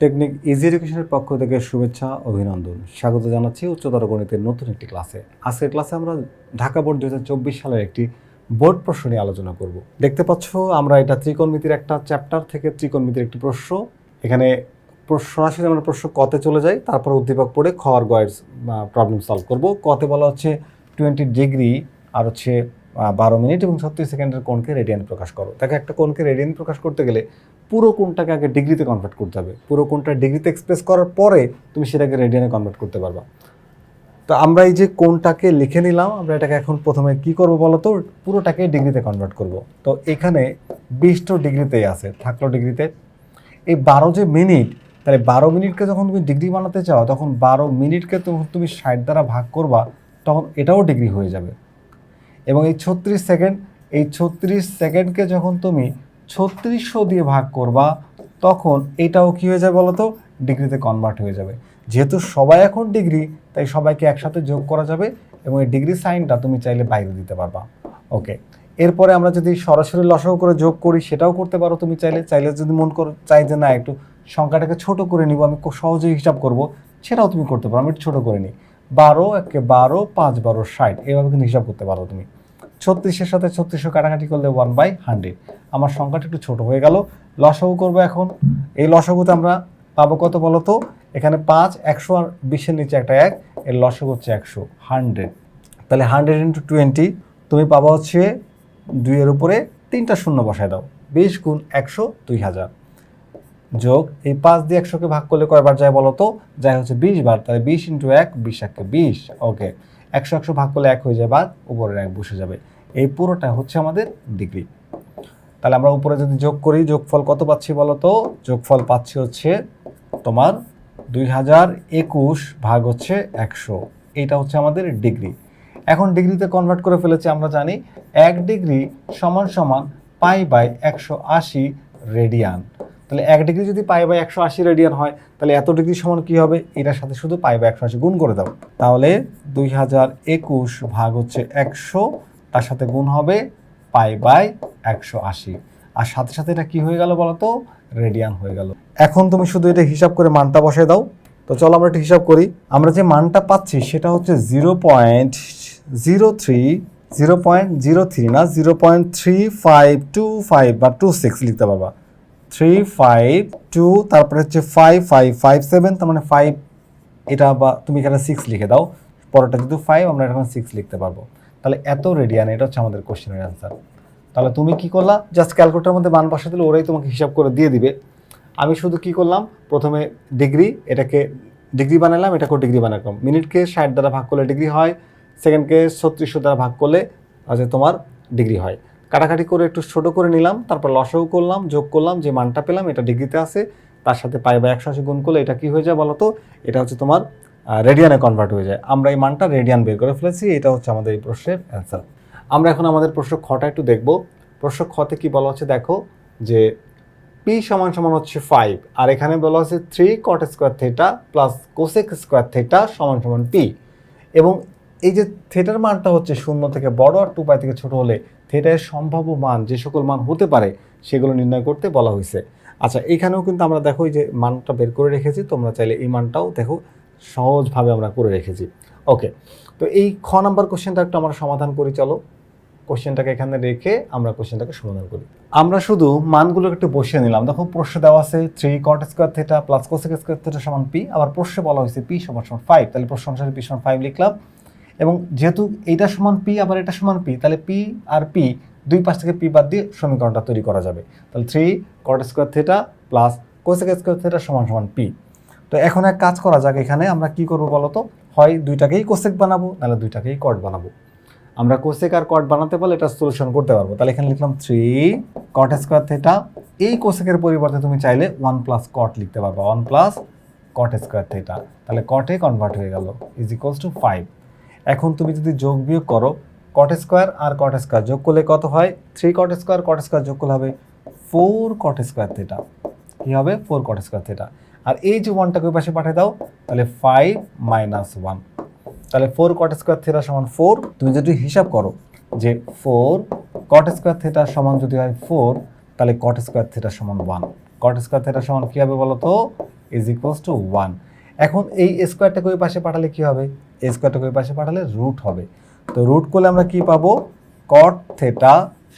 Technique easy এডুকেশনের পক্ষ থেকে শুভেচ্ছা, অভিনন্দন। স্বাগত জানাচ্ছি উচ্চতর গণিতের নতুন একটি ক্লাসে। আজকের ক্লাসে আমরা ঢাকা বোর্ড দুই হাজার চব্বিশ সালের একটি বোর্ড প্রশ্ন নিয়ে আলোচনা করব। দেখতে পাচ্ছ, আমরা এটা ত্রিকোণমিতির একটা চ্যাপ্টার থেকে ত্রিকোণমিতির একটি প্রশ্ন। এখানে প্রশ্ন সরাসরি আমরা প্রশ্ন কতে চলে যাই, তারপর উদ্দীপক পড়ে খ আর গয়ের প্রবলেম সলভ করব। কতে বলা হচ্ছে টোয়েন্টি ডিগ্রি আর হচ্ছে বারো মিনিট এবং ছত্রিশ সেকেন্ডের কোণকে রেডিয়ান প্রকাশ করো। দেখো, একটা কোণকে রেডিয়ান প্রকাশ করতে গেলে পুরো কোণটাকে আগে ডিগ্রিতে কনভার্ট করতে হবে। পুরো কোণটা ডিগ্রিতে এক্সপ্রেস করার পরে তুমি সেটাকে রেডিয়ানে কনভার্ট করতে পারবা। তো আমরা এই যে কোণটাকে লিখে নিলাম, আমরা এটাকে এখন প্রথমে কি করব বলো তো? পুরোটাকে ডিগ্রিতে কনভার্ট করব। তো এখানে বিশটো ডিগ্রিতেই আছে, থাকল ডিগ্রিতে। এই বারো যে মিনিট, তাহলে বারো মিনিটকে যখন তুমি ডিগ্রি বানাতে চাও, তখন বারো মিনিটকে তুমি ষাট দ্বারা ভাগ করবা, তখন এটাও ডিগ্রি হয়ে যাবে। এবং এই ছত্রিশ সেকেন্ড, এই ছত্রিশ সেকেন্ডকে যখন তুমি ছত্রিশশো দিয়ে ভাগ করবা, তখন এটাও কী হয়ে যাবে বলো তো ডিগ্রিতে কনভার্ট হয়ে যাবে। যেহেতু সবাই এখন ডিগ্রি, তাই সবাইকে একসাথে যোগ করা যাবে এবং এই ডিগ্রি সাইনটা তুমি চাইলে বাইরে দিতে পারবা। ওকে, এরপরে আমরা যদি সরাসরি লসাগু করে যোগ করি, সেটাও করতে পারো তুমি চাইলে। চাইলে যদি মন করো, চাই যে না, একটু সংখ্যাটাকে ছোট করে নিব, আমি সহজেই হিসাব করব, সেটাও তুমি করতে পারো, আমি ছোটো করে নিই। বারো, একে বারো, পাঁচ, বারো, ষাট, এভাবে কিন্তু হিসাব করতে পারো তুমি। ছত্রিশের সাথে ছত্রিশশো কাটাকাটি করলে ওয়ান বাই হান্ড্রেড আমার সংখ্যাটা একটু ছোট হয়ে গেল। লসাগু করব এখন। এই লসাগুতে আমরা পাবো কত বলো তো? এখানে পাঁচ, একশো আর বিশের নিচে একটা এক, এর লসাগু হচ্ছে একশো হান্ড্রেড তাহলে হান্ড্রেড ইন্টু টোয়েন্টি তুমি পাবা হচ্ছে দুইয়ের উপরে তিনটা শূন্য বসায় দাও। বিশ গুণ একশো, দুই হাজার। যোগ, এই পাঁচ দিয়ে একশোকে ভাগ করলে কয়বার যায় বলো তো? যায় হচ্ছে বিশ বার। তাহলে বিশ ইন্টু এক, বিশ একে বিশ। ওকে একশো একশো ভাগ করলে এক হয়ে যায়, বাদ উপরের এক বসে যাবে। এই পুরোটা হচ্ছে আমাদের ডিগ্রি। তাহলে আমরা উপরে যদি যোগ করি, যোগফল কত পাচ্ছি বলো তো? যোগফল পাচ্ছি হচ্ছে তোমার দুই হাজার একুশ ভাগ হচ্ছে একশো। এইটা হচ্ছে আমাদের ডিগ্রি। এখন ডিগ্রিতে কনভার্ট করে ফেলেছি, আমরা জানি এক ডিগ্রি সমান সমান পাই বাই একশো আশি রেডিয়ান। তাহলে এক ডিগ্রি যদি পাই বাই একশো আশি রেডিয়ান হয়, তাহলে এত ডিগ্রি সমান কী হবে? এটার সাথে শুধু পাই বাই একশো আশি গুণ করে দাও। তাহলে দুই হাজার একুশ ভাগ হচ্ছে একশো, তার সাথে গুণ হবে পাই বাই একশো আশি। আর সাথে সাথে এটা কি হয়ে গেল বলো তো? রেডিয়ান হয়ে গেল। এখন তুমি শুধু এটা হিসাব করে মানটা বসায় দাও। তো চলো আমরা একটু হিসাব করি। আমরা যে মানটা পাচ্ছি সেটা হচ্ছে zero point zero three, zero point zero three না, zero point three five two five বা টু সিক্স লিখতে পারবা। থ্রি ফাইভ টু তারপরে হচ্ছে ফাইভ ফাইভ ফাইভ সেভেন তার মানে ফাইভ এটা বা তুমি এখানে সিক্স লিখে দাও। পরেরটা যদি ফাইভ আমরা এখন সিক্স লিখতে পারব। তাহলে এত রেডিয়ান এটা হচ্ছে আমাদের কোশ্চেনের অ্যান্সার তাহলে তুমি কি করলা? জাস্ট ক্যালকুলেটার মধ্যে মান বসা দিলে ওরাই তোমাকে হিসাব করে দিয়ে দিবে। আমি শুধু কি করলাম? প্রথমে ডিগ্রি এটাকে ডিগ্রি বানালাম, এটাকেও ডিগ্রি বানালাম। মিনিটকে ষাট দ্বারা ভাগ করলে ডিগ্রি হয় সেকেন্ডকে ছত্রিশশো দ্বারা ভাগ করলে আজ তোমার ডিগ্রি হয়। কাটাকাটি করে একটু ছোটো করে নিলাম, তারপর লসাগু করলাম, যোগ করলাম, যে মানটা পেলাম এটা ডিগ্রিতে আছে, তার সাথে পাই বা একশো আশি গুণ করলে এটা কি হয়ে যায় বলো তো? এটা হচ্ছে তোমার রেডিয়ানে কনভার্ট হয়ে যায়। আমরা এই মানটা রেডিয়ান বের করে ফেলেছি, এটা হচ্ছে আমাদের এই প্রশ্নের অ্যান্সার আমরা এখন আমাদের প্রশ্ন খটা একটু দেখব। প্রশ্ন খতে কি বলা হচ্ছে দেখো, যে পি সমান সমান হচ্ছে ফাইভ আর এখানে বলা হচ্ছে three cot square theta plus cosec square theta সমান সমান পি এবং এই যে থেটার মানটা হচ্ছে শূন্য থেকে বড় আর টু পাই থেকে ছোট হলে থেটার সম্ভাব্য মান, যে সকল মান হতে পারে, সেগুলো নির্ণয় করতে বলা হয়েছে। আচ্ছা এখানেও কিন্তু আমরা দেখো যে মানটা বের করে রেখেছি, তোমরা চাইলে এই মানটাও দেখো, সহজভাবে আমরা করে রেখেছি। ওকে, তো এই খ নাম্বার কোশ্চেনটা একটু আমরা সমাধান করি, চলো। কোশ্চেনটাকে এখানে রেখে আমরা কোশ্চেনটাকে সমাধান করি। আমরা শুধু মানগুলো একটু বসিয়ে নিলাম। দেখো, প্রশ্ন দেওয়া আছে three cot square theta plus cosec square theta সমান পি আবার প্রশ্নে বলা হয়েছে পি সমান সমান ফাইভ তাহলে প্রশ্ন অনুসারে পি সমান ফাইভ লিখলাম। এবং যেহেতু এইটা সমান পি আবার এটা সমান পি তাহলে পি আর পি দুই পাশ থেকে পি বাদ দিয়ে সমীকরণটা তৈরি করা যাবে। তাহলে three cot square theta plus cosec square theta সমান সমান পি তো এখন এক কাজ করা যাক এখানে, আমরা কি করব বলো তো হয় দুইটাকেই কোসেক বানাবো, নাহলে দুইটাকেই কট বানাবো। আমরা কোসেক আর কট বানাতে পারলে এটা সলিউশন করতে পারব। তাহলে এখানে লিখলাম থ্রি কট স্কোয়ার থেটা এই কোসেকের পরিবর্তে তুমি চাইলে ওয়ান প্লাস কট লিখতে পারবা। One plus cot square theta তাহলে কটে কনভার্ট হয়ে গেল ইজ ইকুয়ালস টু ফাইভ এখন তুমি যদি যোগ বিয়োগ করো কট স্কোয়ার আর কট স্কোয়ার যোগ করলে কত হয়? Three cot square cot square যোগ করলে হবে ফোর কট স্কোয়ার থেটা কী হবে? ফোর কট স্কোয়ার থেটা আর এই যে ওয়ানটাকে ওই পাশে পাঠিয়ে দাও, তাহলে ফাইভ মাইনাস ওয়ান তাহলে ফোর কট স্কোয়ার থেটা সমান ফোর তুমি যদি হিসাব করো যে ফোর কট স্কোয়ার থেটা সমান যদি হয় ফোর তাহলে কট স্কোয়ার থেটা সমান ওয়ান কট স্কোয়ার থেটা সমান কী হবে বলো তো ইজ ইকুয়ালস টু ওয়ান এখন এই স্কোয়ারটাকে ওই পাশে পাঠালে কি হবে? এই স্কোয়ারটাকে ওই পাশে পাঠালে রুট হবে। তো রুট করলে আমরা কি পাবো? কট থেটা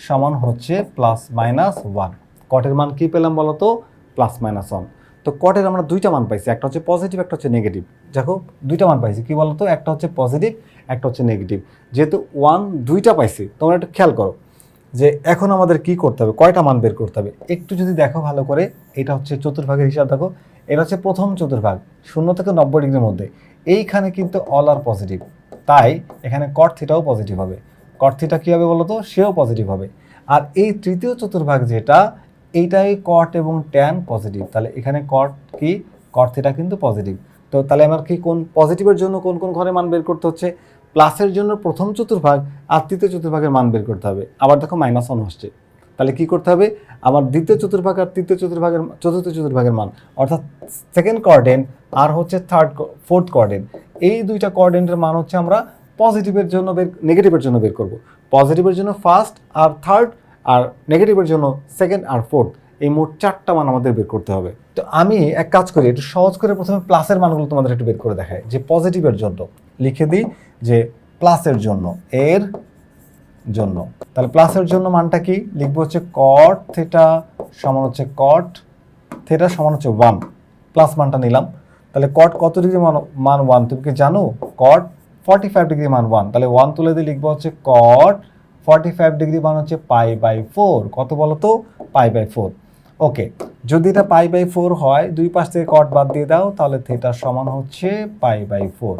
সমান হচ্ছে প্লাস মাইনাস ওয়ান কটের মান কি পেলাম বলো তো প্লাস মাইনাস ওয়ান তো কটের আমরা দুইটা মান পাইছি, একটা হচ্ছে পজিটিভ একটা হচ্ছে নেগেটিভ দেখো, দুইটা মান পাইছি, কি বলতো? একটা হচ্ছে পজিটিভ একটা হচ্ছে নেগেটিভ যেহেতু ওয়ান দুইটা পাইছি, তোমরা একটু খেয়াল করো। যে এখন আমাদের কি করতে হবে, কয়টা মান বের করতে হবে, একটু যদি দেখো ভালো করে, এটা হচ্ছে চতুর্ভাগের হিসাব দেখো, এটা হচ্ছে প্রথম চতুর্ভাগ, শূন্য থেকে নব্বই ডিগ্রির মধ্যে, এইখানে কিন্তু অল আর পজিটিভ তাই এখানে কট থিটাও পজিটিভ হবে কট থিটা কী হবে বলো তো সেও পজিটিভ হবে, আর এই তৃতীয় চতুর্ভাগ যেটা, এইটাই কট এবং ট্যান পজিটিভ তাহলে এখানে কট কি কট থিটা কিন্তু পজিটিভ তো তাহলে আমার কি কোন পজিটিভের জন্য কোন কোন ঘরে মান বের করতে হচ্ছে প্লাসের জন্য প্রথম চতুর্ভাগ আর তৃতীয় চতুর্ভাগের মান বের করতে হবে। আবার দেখো মাইনাস ওয়ান আসছে। তাহলে কি করতে হবে? আমার দ্বিতীয় চতুর্ভাগ আর তৃতীয় চতুর্ভাগের চতুর্থ চতুর্ভাগের মান, অর্থাৎ সেকেন্ড কোয়ার্ডেন্ট আর হচ্ছে থার্ড ফোর্থ কোয়ার্ডেন্ট এই দুইটা কোয়ার্ডেন্টের মান হচ্ছে আমরা পজিটিভের জন্য বের নেগেটিভের জন্য বের করব। পজিটিভের জন্য ফার্স্ট আর থার্ড আর নেগেটিভের জন্য সেকেন্ড আর ফোর্থ এই মোট চারটা মান আমাদের বের করতে হবে। তো আমি এক কাজ করি, একটু সহজ করে প্রথমে প্লাসের মানগুলো তোমাদের একটু বের করে দেখাই, যে পজিটিভের জন্য। লিখে দিই যে প্লাসের জন্য, এর জন্য। তাহলে প্লাসের জন্য মানটা কি? লিখব হচ্ছে কট থেটা সমান হচ্ছে কট থেটা সমান হচ্ছে ওয়ান প্লাস মানটা নিলাম। তাহলে কট কত ডিগ্রি মান মান ওয়ান তুমি কি জানো? কট ফর্টি ফাইভ ডিগ্রি মান ওয়ান তাহলে ওয়ান তুলে দিয়ে লিখব হচ্ছে কট ফর্টি ফাইভ ডিগ্রি মান হচ্ছে পাই বাই ফোর কত বলো তো? পাই বাই ফোর ওকে যদি এটা পাই বাই ফোর হয়, দুই পাশ থেকে কট বাদ দিয়ে দাও, তাহলে থেটার সমান হচ্ছে পাই বাই ফোর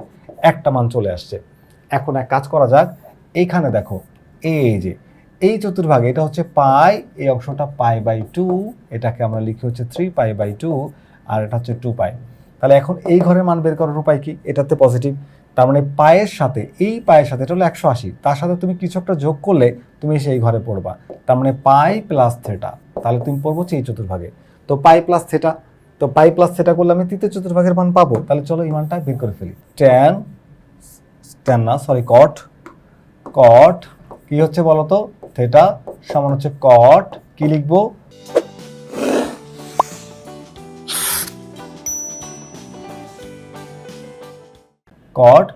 একটা মান চলে আসছে। এখন এক কাজ করা যাক। এইখানে দেখো, এই যে, এই চতুর্ভাগে এটা হচ্ছে পাই, এই অংশটা পাই বাই টু, এটাকে আমরা লিখি হচ্ছে থ্রি পাই বাই টু, আর এটা হচ্ছে টু পাই। তাহলে এখন এই ঘরের মান বের করার উপায় কি? এটাতে পজিটিভ তার মানে পায়ের সাথে, এই পায়ের সাথে, এটা হলো একশো আশি। তার সাথে তুমি কিছু একটা যোগ করলে তুমি সেই ঘরে পড়বা। তার মানে পাই প্লাস থেটা তাহলে তুমি পড়ব হচ্ছে এই চতুর্ভাগে। তো পাই প্লাস থেটা তো পাই প্লাস থেটা করলে আমি তৃতীয় চতুর্ভাগের মান পাবো। তাহলে চলো এই মানটা বের করে ফেলি। ট্যান ট্যান না সরি কট কট কি হচ্ছে বলো তো থেটা সমান হচ্ছে কট কি লিখব? কট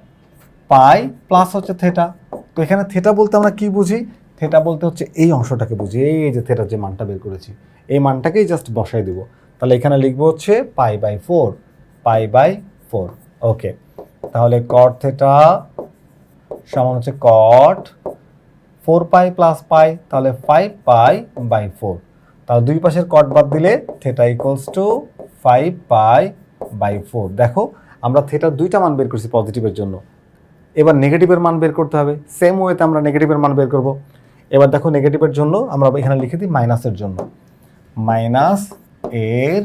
পাই প্লাস হচ্ছে থেটা তো এখানে থেটা বলতে আমরা কি বুঝি? থেটা বলতে হচ্ছে এই অংশটাকে বুঝি, এই যে থেটার যে মানটা বের করেছি, এই মানটাকেই জাস্ট বসাই দিব। তাহলে এখানে লিখব হচ্ছে pi by four pi by four okay তাহলে কট থেটা সমান হচ্ছে কট ফোর পাই প্লাস পাই তাহলে ফাইভ পাই বাই ফোর তাহলে দুই পাশের কট বাদ দিলে theta equals to five pi by four দেখো, আমরা থেটার দুইটা মান বের করছি পজিটিভের জন্য। এবার নেগেটিভের মান বের করতে হবে। সেম ওয়েতে আমরা নেগেটিভের মান বের করব। এবার দেখো নেগেটিভের জন্য আমরা এখানে লিখে দিই মাইনাসের জন্য। মাইনাস এর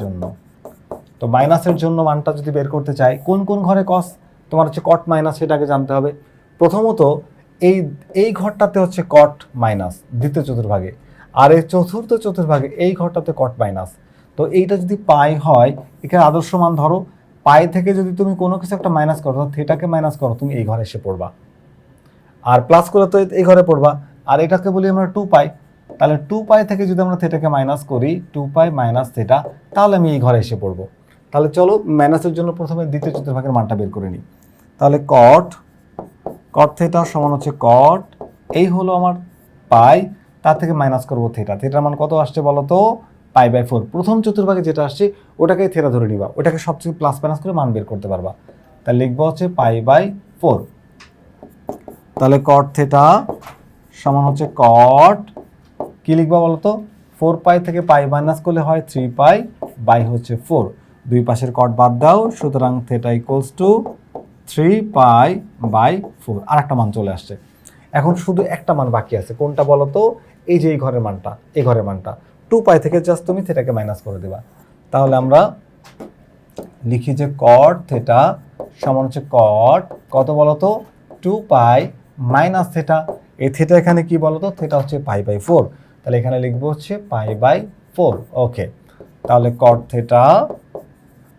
জন্য। তো মাইনাসের জন্য মানটা যদি বের করতে চাই, কোন কোন ঘরে কস তোমার হচ্ছে কট মাইনাস সেটাকে জানতে হবে। প্রথমত এই এই ঘরটাতে হচ্ছে কট মাইনাস দ্বিতীয় চতুর্ভাগে। আর এই চতুর্থ চতুর্ভাগে এই ঘরটাতে কট মাইনাস তো এইটা যদি পাই হয়, এখানে আদর্শ মান ধরো, পাই থেকে যদি তুমি কোনো কিছু একটা মাইনাস করো থেটাকে মাইনাস করো, তুমি এই ঘরে এসে পড়বা। আর প্লাস করে তো এই ঘরে পড়বা। আর এটাকে বলি আমরা টু পাই তাহলে টু পাই থেকে যদি আমরা থেটাকে মাইনাস করি টু পাই মাইনাস থেটা তাহলে আমি এই ঘরে এসে পড়ব। তাহলে চলো মাইনাসের জন্য প্রথমে দ্বিতীয় চতুর্ভাগের মানটা বের করে নিই। তাহলে কট কট থেটা সমান হচ্ছে কট এই হলো আমার পাই তার থেকে মাইনাস করব থেটা থেটার মান কত আসছে বলো তো পাই বাই ফোর প্রথম চতুর্ভাগে যেটা আসছে, ওটাকেই থেটা ধরে নিবা। ওটাকে সবচেয়ে প্লাস মাইনাস করে মান বের করতে পারবা। তাহলে লিখব হচ্ছে পাই বাই ফোর তাহলে কট থেটা সমান হচ্ছে কট কি লিখবা বলো তো ফোর পাই থেকে পাই মাইনাস করলে হয় থ্রি পাই বাই হচ্ছে ফোর দুই পাশের কট বাদ দাও, সুতরাং theta equals to three pi by four আর একটা মান চলে আসছে। এখন শুধু একটা মান বাকি আছে। কোনটা বলো তো? এই যে এই ঘরের মানটা, এই ঘরের মানটা। টু পাই থেকে জাস্ট তুমি থেটাকে মাইনাস করে দেবা। তাহলে আমরা লিখি যে কট থেটা সমান হচ্ছে কট কত বলো তো? টু পাই মাইনাস থেটা এই থেটা এখানে কি বলো তো? থেটা হচ্ছে পাই বাই ফোর তাহলে এখানে লিখব হচ্ছে পাই বাই ফোর ওকে তাহলে কট থেটা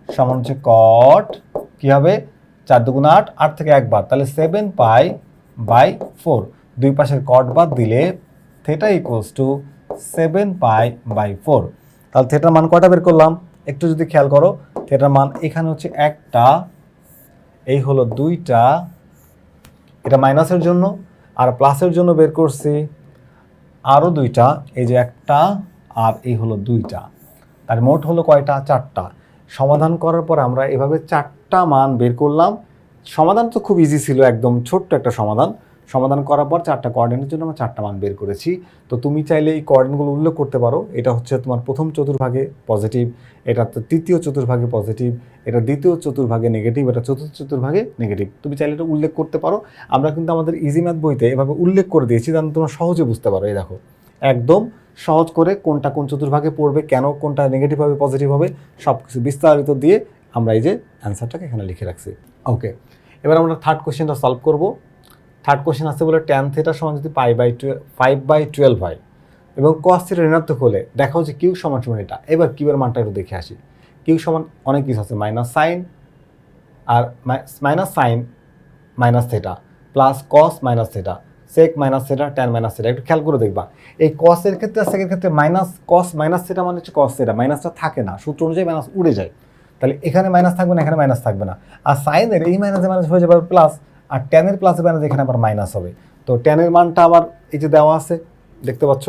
সমান হচ্ছে কট কি হবে? চার দুগুণ আট আট থেকে একবার তাহলে সেভেন পাই বাই ফোর দুই পাশের কট বাদ দিলে theta equals to seven pi by four তাহলে থেটার মান কটা বের করলাম? একটু যদি খেয়াল করো থিটার মান এখানে হচ্ছে একটা, এই হলো দুইটা। এটা মাইনাসের জন্য, আর প্লাসের জন্য বের করছি আরও দুইটা, এই যে একটা, আর এই হলো দুইটা। তার মোট হলো কয়টা? চারটা। সমাধান করার পর আমরা এভাবে চারটা মান বের করলাম। সমাধান তো খুব ইজি ছিল, একদম ছোট্ট একটা সমাধান। সমাধান করার পর চারটা কোঅর্ডিনেটের জন্য আমরা চারটা মান বের করেছি। তো তুমি চাইলে এই কোঅর্ডিনেটগুলো উল্লেখ করতে পারো। এটা হচ্ছে তোমার প্রথম চতুর্ভাগে পজিটিভ এটা তো তৃতীয় চতুর্ভাগে পজিটিভ এটা দ্বিতীয় চতুর্ভাগে নেগেটিভ এটা চতুর্থ চতুর্ভাগে নেগেটিভ তুমি চাইলে এটা উল্লেখ করতে পারো। আমরা কিন্তু আমাদের ইজি ম্যাথ বইতে এভাবে উল্লেখ করে দিয়েছি তাহলে তোমরা সহজে বুঝতে পারো। এই দেখো। একদম সহজ করে কোনটা কোন চতুর্ভাগে পড়বে, কেন কোনটা নেগেটিভ হবে পজিটিভ হবে সব কিছু বিস্তারিত দিয়ে আমরা এই যে অ্যান্সারটাকে এখানে লিখে রাখছি। ওকে এবার আমরা থার্ড কোশ্চেনটা সলভ করব। থার্ড কোশ্চেন আছে বলে ট্যান থিটা সমান যদি pi by five by twelve হয়, এবং কস থিটা ঋণাত্মক হলে দেখা হচ্ছে কিউ সমান সমান এটা। এবার কিউয়ের মানটা একটু দেখে আসি। কিউ সমান অনেক কিছু আছে মাইনাস সাইন আর minus sine minus theta plus cos minus theta sec minus theta tan minus theta একটু খেয়াল করে দেখবা। এই কসের ক্ষেত্রে সেকের ক্ষেত্রে মাইনাস কস মাইনাস সেটা মানে হচ্ছে কস সেটা মাইনাসটা থাকে না, সূত্র অনুযায়ী মাইনাস উড়ে যায়। তাহলে এখানে মাইনাস থাকবে না, এখানে মাইনাস থাকবে না। আর সাইনের এই মাইনাসে মাইনাস হয়ে যাবে প্লাস আর ট্যানের প্লাসে মাইনাস এখানে আবার মাইনাস হবে। তো ট্যানের মানটা আবার এই যে দেওয়া আছে, দেখতে পাচ্ছ?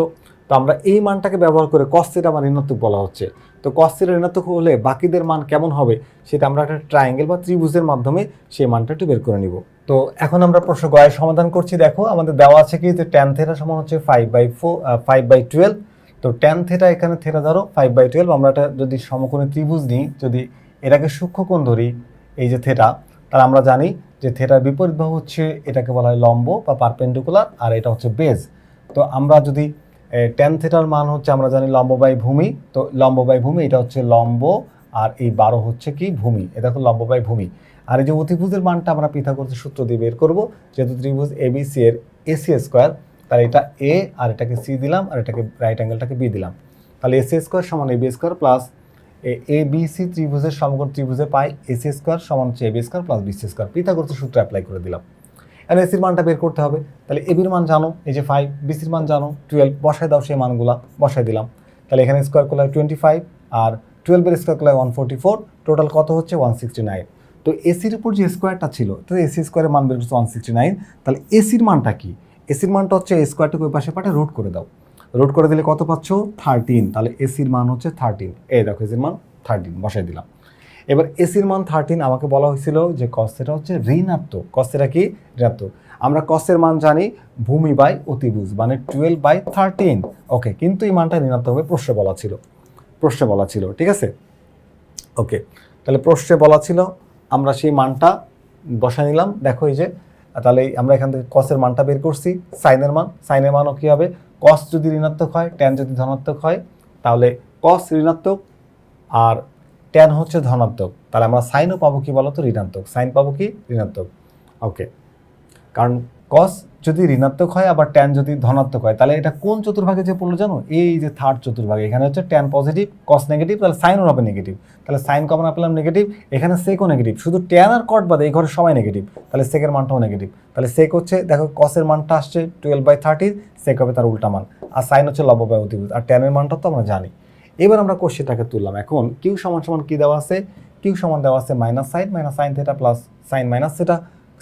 তো আমরা এই মানটাকে ব্যবহার করে কস্তিটা আমার ঋণাত্মক বলা হচ্ছে। তো কস্তিটা ঋণাত্মক হলে বাকিদের মান কেমন হবে, সেটা আমরা একটা ট্রায়াঙ্গেল বা ত্রিভুজের মাধ্যমে সেই মানটা একটু বের করে নিব। তো এখন আমরা প্রশ্ন গয়ের সমাধান করছি। দেখো, আমাদের দেওয়া আছে কি যে ট্যান থেটা সমান হচ্ছে five by four five by twelve তো ট্যান থেটা এখানে থেটা ধরো ফাইভ বাই টুয়েলভ আমরা এটা যদি সমকোণী ত্রিভুজ নিই, যদি এটাকে সূক্ষ্মকোণ ধরি, এই যে থেটা তাহলে আমরা জানি যে থেটার বিপরীত বাহু হচ্ছে এটাকে বলা হয় লম্ব বা পারপেন্ডিকুলার আর এটা হচ্ছে বেজ তো আমরা যদি টেন থেটার মান হচ্ছে, আমরা জানি লম্ব বাই ভূমি। তো লম্ব বাই ভূমি, এটা হচ্ছে লম্ব, আর এই বারো হচ্ছে কি ভূমি। এটা হলো লম্ব বাই ভূমি। আর এই যে অতিভুজের মানটা আমরা পিথাগোরাসের সূত্র দিয়ে বের করব, যেহেতু ত্রিভুজ এবিসি এর এসি স্কোয়ার তাহলে এটা এ আর এটাকে সি দিলাম, আর এটাকে রাইট অ্যাঙ্গেলটাকে বি দিলাম। তাহলে এসি স্কোয়ার সমান AB square plus A B C ত্রিভুজের সমগ্র ত্রিভুজে পাই এসি স্কোয়ার সমান হচ্ছে AB square plus BC square পিথাগোরাসের সূত্র অ্যাপ্লাই করে দিলাম। আর এসির মানটা বের করতে হবে। তাহলে এবির মান জানো, এই যে ফাইভ বিসির মান জানো টুয়েলভ বসায় দাও সেই মানগুলা, বসায় দিলাম। তাহলে এখানে স্কোয়ার করলে টোয়েন্টি ফাইভ আর টুয়েলভের স্কোয়ার করলে ওয়ান ফোর্টি ফোর টোটাল কত হচ্ছে? ওয়ান সিক্সটি নাইন তো এসির উপর যে স্কোয়ারটা ছিল তো এসি স্কোয়ারের মান বের করছে ওয়ান সিক্সটি নাইন তাহলে এসির মানটা কি? এসির মানটা হচ্ছে স্কোয়ারটাকে ওই পাশে পাঠে রুট করে দাও। রুট করে দিলে কত পাচ্ছ? থার্টিন তাহলে এসির মান হচ্ছে থার্টিন এই দেখো এসির মান থার্টিন বসাই দিলাম। এবার এসির মান থার্টিন আমাকে বলা হয়েছিল যে কস্তেটা হচ্ছে ঋণাত্মক। কস্তেটা কি? ঋণাত্মক। আমরা কস্তের মান জানি ভূমি বাই অতিভুজ মানে টুয়েলভ বাই থার্টিন ওকে কিন্তু এই মানটা ঋণাত্মক হবে প্রশ্নে বলা ছিল। প্রশ্নে বলা ছিল, ঠিক আছে? ওকে তাহলে প্রশ্নে বলা ছিল আমরা সেই মানটা বসা নিলাম। দেখো এই যে, তাহলে আমরা এখান থেকে কসের মানটা বের করছি সাইনের মান। সাইনের মানও কী হবে? কস যদি ঋণাত্মক হয় ট্যান যদি ধনাত্মক হয়, তাহলে কস ঋণাত্মক আর ট্যান হচ্ছে ধনাত্মক। তাহলে আমরা সাইনও পাবো কি বলো তো ঋণাত্মক। সাইন পাবো কি? ঋণাত্মক। ওকে কারণ কস যদি ঋণাত্মক হয়, আবার ট্যান যদি ধনাত্মক হয়, তাহলে এটা কোন চতুর্ভাগে যে পড়ল জানো? এই যে থার্ড চতুর্ভাগে, এখানে হচ্ছে ট্যান পজিটিভ কস নেগেটিভ তাহলে সাইনও হবে নেগেটিভ তাহলে সাইন কমন পেলাম নেগেটিভ এখানে সেকও নেগেটিভ শুধু ট্যান আর কট বাদে এই ঘরে সবাই নেগেটিভ তাহলে সেকের মানটাও নেগেটিভ তাহলে সেক হচ্ছে, দেখো কসের মানটা আসছে টুয়েলভ বাই থার্টি সেক হবে তার উল্টা মান। আর সাইন হচ্ছে লব বাই অতিভুজ আর ট্যানের মানটা তো আমরা জানি। এবার আমরা কোশ্চেনটাকে তুললাম। এখন কিউ সমান সমান কী দেওয়া আছে? কিউ সমান দেওয়া আছে minus sine minus sine theta plus sine minus theta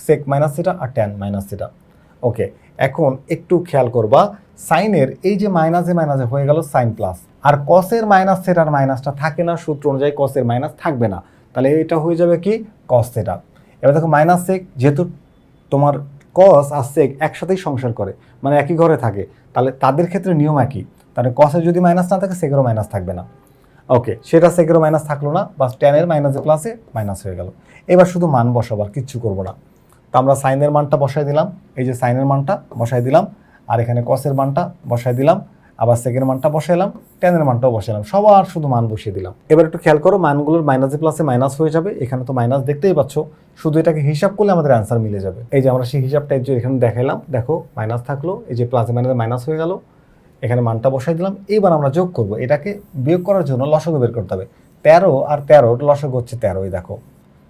sec minus সেটা আর ট্যান মাইনাস সেটা ওকে এখন একটু খেয়াল করবা, সাইনের এই যে মাইনাসে মাইনাসে হয়ে গেল সাইন প্লাস আর কসের মাইনাস সেটার মাইনাসটা থাকে না, সূত্র অনুযায়ী কসের মাইনাস থাকবে না। তাহলে এটা হয়ে যাবে কি? কস সেটা এবার দেখো মাইনাস সেক যেহেতু তোমার কস আর সেক একসাথেই সংসার করে মানে একই ঘরে থাকে, তাহলে তাদের ক্ষেত্রে নিয়ম একই। তাহলে কসের যদি মাইনাস না থাকে সেকেরও মাইনাস থাকবে না। ওকে সেটা সেকেরও মাইনাস থাকল না বা টেনের মাইনাসে প্লাসে মাইনাস হয়ে গেল। এবার শুধু মান বসাবার, কিচ্ছু করব না। তো আমরা সাইনের মানটা বসাই দিলাম। এই যে সাইনের মানটা বসাই দিলাম। আর এখানে কসের মানটা বসাই দিলাম। আবার সেকেন্ড মানটা বসাইলাম। টেনের মানটাও বসাইলাম। সবার শুধু মান বসিয়ে দিলাম। এবার একটু খেয়াল করো, মানগুলোর মাইনাসে প্লাসে মাইনাস হয়ে যাবে। এখানে তো মাইনাস দেখতেই পাচ্ছ। শুধু এটাকে হিসাব করলে আমাদের অ্যান্সার মিলে যাবে। এই যে আমরা সেই হিসাবটা যে এখানে দেখাইলাম, দেখো মাইনাস থাকল। এই যে প্লাসে মাইনাসে মাইনাস হয়ে গেল। এখানে মানটা বসাই দিলাম। এইবার আমরা যোগ করব। এটাকে বিয়োগ করার জন্য লসক বের করতে হবে। তেরো আর তেরো লসক হচ্ছে তেরোই, দেখো।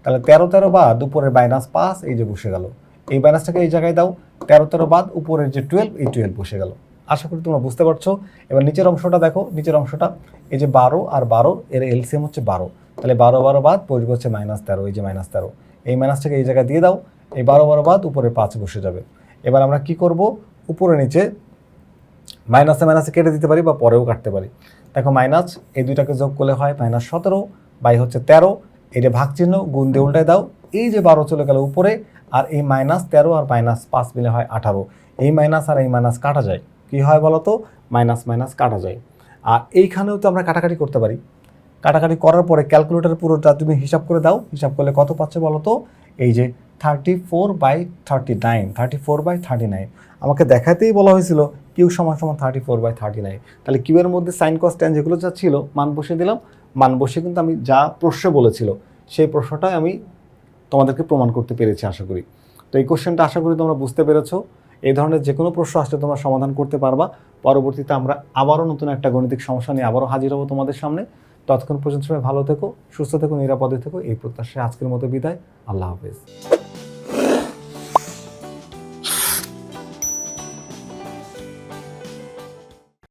তাহলে তেরো তেরো বাদ, উপরের মাইনাস পাঁচ, এই যে বসে গেল। এই মাইনাসটাকে এই জায়গায় দাও, তেরো তেরো বাদ, উপরের যে টুয়েলভ এই টুয়েলভ বসে গেল। আশা করি তোমরা বুঝতে পারছ। এবার নিচের অংশটা দেখো, নিচের অংশটা, এই যে বারো আর বারো, এর এলসিএম হচ্ছে বারো। তাহলে বারো বারো বাদ পড়বে হচ্ছে মাইনাস তেরো, এই যে মাইনাস তেরো। এই মাইনাসটাকে এই জায়গায় দিয়ে দাও, এই বারো বারো বাদ, উপরে পাঁচ বসে যাবে। এবার আমরা কি করব? উপরে নিচে মাইনাসে মাইনাসে কেটে দিতে পারি বা পরেও কাটতে পারি। দেখো মাইনাস এই দুইটাকে যোগ করলে হয় মাইনাস সতেরো, বাই হচ্ছে তেরো এটা ভাগ চিহ্ন গুণ দিয়ে উল্টায় দাও। এই যে বারো চলে গেল উপরে, আর এই মাইনাস তেরো আর মাইনাস পাঁচ মিলে হয় আঠারো। এই মাইনাস আর এই মাইনাস কাটা যায়। কি হয় বলো তো? মাইনাস মাইনাস কাটা যায়। আর এইখানেও তো আমরা কাটাকাটি করতে পারি। কাটাকাটি করার পরে ক্যালকুলেটার পুরোটা তুমি হিসাব করে দাও। হিসাব করলে কত পাচ্ছে বলো তো? এই যে thirty four by thirty nine thirty four by thirty nine আমাকে দেখাতেই বলা হয়েছিল কিউ সমান সমান thirty four by thirty nine তাহলে কিউয়ের মধ্যে সাইন কস ট্যান যেগুলো যা ছিল, মান বসিয়ে দিলাম। মান বসিয়ে কিন্তু আমি যা প্রশ্ন বলেছিল, সেই প্রশ্নটাই আমি তোমাদেরকে প্রমাণ করতে পেরেছি, আশা করি। তো এই কোশ্চেনটা আশা করি তোমরা বুঝতে পেরেছ। এই ধরনের যে কোনো প্রশ্ন আসলে তোমরা সমাধান করতে পারবা। পরবর্তীতে আমরা আবারও নতুন একটা গণিতিক সমস্যা নিয়ে আবারও হাজির হব তোমাদের সামনে। ততক্ষণ পর্যন্ত সবাই ভালো থেকো, সুস্থ থেকো, নিরাপদে থেকো। এই প্রত্যাশায় আজকের মতো বিদায়। আল্লাহ হাফেজ।